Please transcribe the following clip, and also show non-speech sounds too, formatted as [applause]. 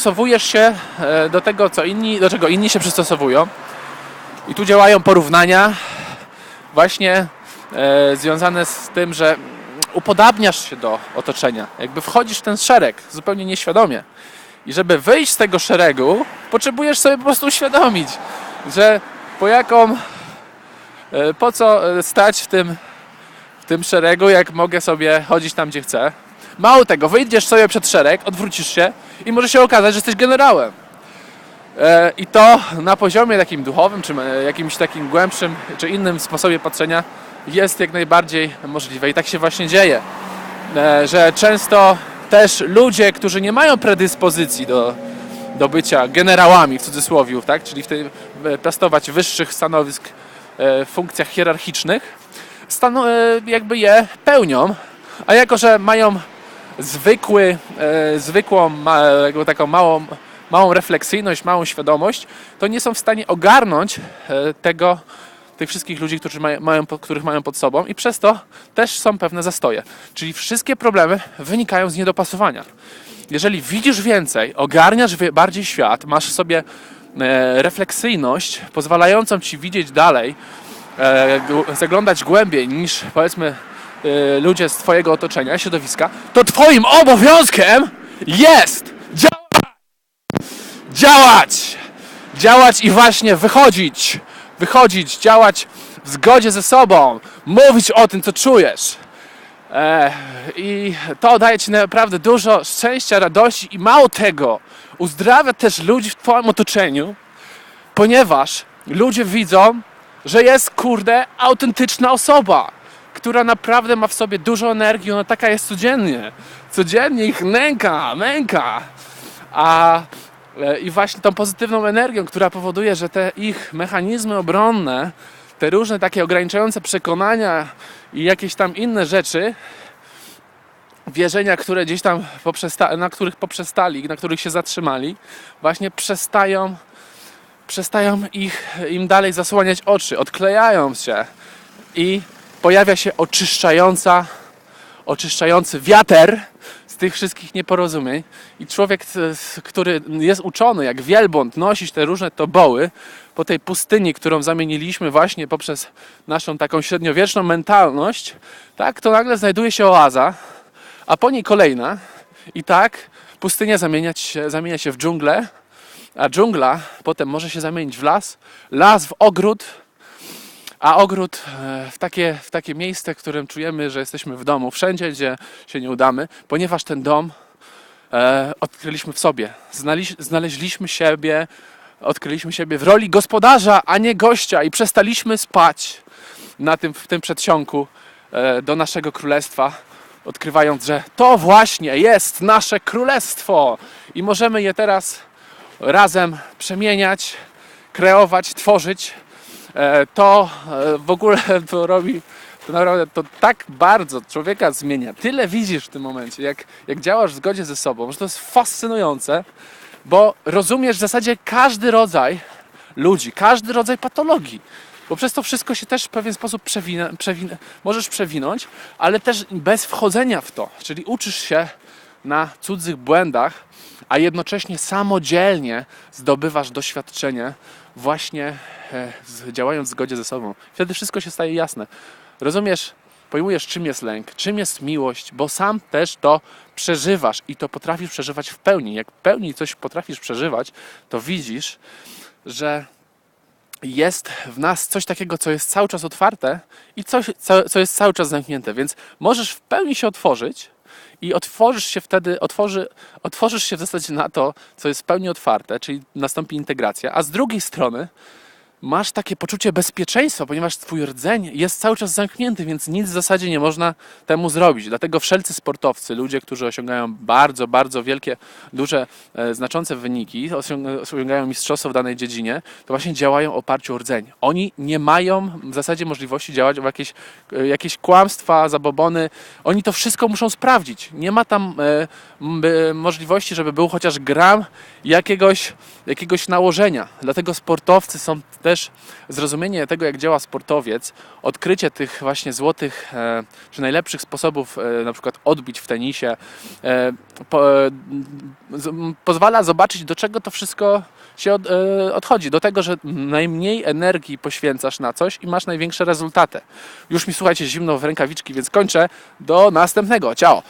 Przystosowujesz się e, do tego, co inni, do czego inni się przystosowują. I tu działają porównania właśnie e, związane z tym, że upodabniasz się do otoczenia. Jakby wchodzisz w ten szereg zupełnie nieświadomie. I żeby wyjść z tego szeregu, potrzebujesz sobie po prostu uświadomić, że po jaką, e, po co stać w tym, w tym szeregu, jak mogę sobie chodzić tam, gdzie chcę. Mało tego, wyjdziesz sobie przed szereg, odwrócisz się i może się okazać, że jesteś generałem. E, I to na poziomie takim duchowym, czy e, jakimś takim głębszym, czy innym sposobie patrzenia jest jak najbardziej możliwe. I tak się właśnie dzieje, e, że często też ludzie, którzy nie mają predyspozycji do, do bycia generałami w cudzysłowie, tak? czyli w tej, e, piastować wyższych stanowisk e, w funkcjach hierarchicznych, stanu, e, jakby je pełnią, a jako, że mają zwykły, e, zwykłą, taką małą, małą refleksyjność, małą świadomość, to nie są w stanie ogarnąć e, tego, tych wszystkich ludzi, którzy mają, mają, których mają pod sobą i przez to też są pewne zastoje. Czyli wszystkie problemy wynikają z niedopasowania. Jeżeli widzisz więcej, ogarniasz bardziej świat, masz sobie e, refleksyjność pozwalającą ci widzieć dalej, zaglądać głębiej niż powiedzmy e, ludzie z twojego otoczenia, środowiska, to twoim obowiązkiem jest działać! Działać! Działać i właśnie wychodzić! Wychodzić, działać w zgodzie ze sobą, mówić o tym, co czujesz. E, I to daje ci naprawdę dużo szczęścia, radości i mało tego, uzdrawia też ludzi w twoim otoczeniu, ponieważ ludzie widzą, że jest kurde autentyczna osoba, która naprawdę ma w sobie dużo energii, ona taka jest codziennie. Codziennie ich nęka, męka. A e, i właśnie tą pozytywną energią, która powoduje, że te ich mechanizmy obronne, te różne takie ograniczające przekonania i jakieś tam inne rzeczy, wierzenia, które gdzieś tam poprzesta- na których poprzestali, na których się zatrzymali, właśnie przestają przestają ich, im dalej zasłaniać oczy, odklejają się i pojawia się oczyszczająca, oczyszczający wiater z tych wszystkich nieporozumień. I człowiek, e, który jest uczony jak wielbłąd nosić te różne toboły po tej pustyni, którą zamieniliśmy właśnie poprzez naszą taką średniowieczną mentalność, tak, to nagle znajduje się oaza, a po niej kolejna. I tak pustynia zamienia się w dżunglę, a dżungla potem może się zamienić w las, las w ogród, a ogród e, w takie, w takie miejsce, w którym czujemy, że jesteśmy w domu, wszędzie, gdzie się nie udamy, ponieważ ten dom e, odkryliśmy w sobie. Znali, znaleźliśmy siebie, odkryliśmy siebie w roli gospodarza, a nie gościa i przestaliśmy spać na tym, w tym przedsionku e, do naszego królestwa, odkrywając, że to właśnie jest nasze królestwo i możemy je teraz razem przemieniać, kreować, tworzyć, to e, w ogóle [laughs] to robi, to naprawdę to tak bardzo człowieka zmienia. Tyle widzisz w tym momencie, jak, jak działasz w zgodzie ze sobą, że to jest fascynujące, bo rozumiesz w zasadzie każdy rodzaj ludzi, każdy rodzaj patologii. Bo przez to wszystko się też w pewien sposób przewina, przewin, możesz przewinąć, ale też bez wchodzenia w to. Czyli uczysz się na cudzych błędach, a jednocześnie samodzielnie zdobywasz doświadczenie właśnie e, działając w zgodzie ze sobą. Wtedy wszystko się staje jasne. Rozumiesz, pojmujesz czym jest lęk, czym jest miłość, bo sam też to przeżywasz i to potrafisz przeżywać w pełni. Jak w pełni coś potrafisz przeżywać, to widzisz, że jest w nas coś takiego, co jest cały czas otwarte i coś, co, co jest cały czas zamknięte, więc możesz w pełni się otworzyć i otworzysz się wtedy, otworzy, otworzysz się w zasadzie na to, co jest w pełni otwarte, czyli nastąpi integracja, a z drugiej strony masz takie poczucie bezpieczeństwa, ponieważ twój rdzeń jest cały czas zamknięty, więc nic w zasadzie nie można temu zrobić. Dlatego wszelcy sportowcy, ludzie, którzy osiągają bardzo, bardzo wielkie, duże, e, znaczące wyniki, osiąg- osiągają mistrzostwo w danej dziedzinie, to właśnie działają w oparciu o rdzeń. Oni nie mają w zasadzie możliwości działać w jakieś, e, jakieś kłamstwa, zabobony. Oni to wszystko muszą sprawdzić. Nie ma tam e, możliwości, żeby był chociaż gram jakiegoś, jakiegoś nałożenia. Dlatego sportowcy są też też zrozumienie tego, jak działa sportowiec, odkrycie tych właśnie złotych e, czy najlepszych sposobów, e, na przykład odbić w tenisie, e, pozwala zobaczyć, do czego to wszystko się od, odchodzi. Do tego, że najmniej energii poświęcasz na coś i masz największe rezultaty. Już mi słuchajcie, zimno w rękawiczki, więc kończę. Do następnego. Ciao!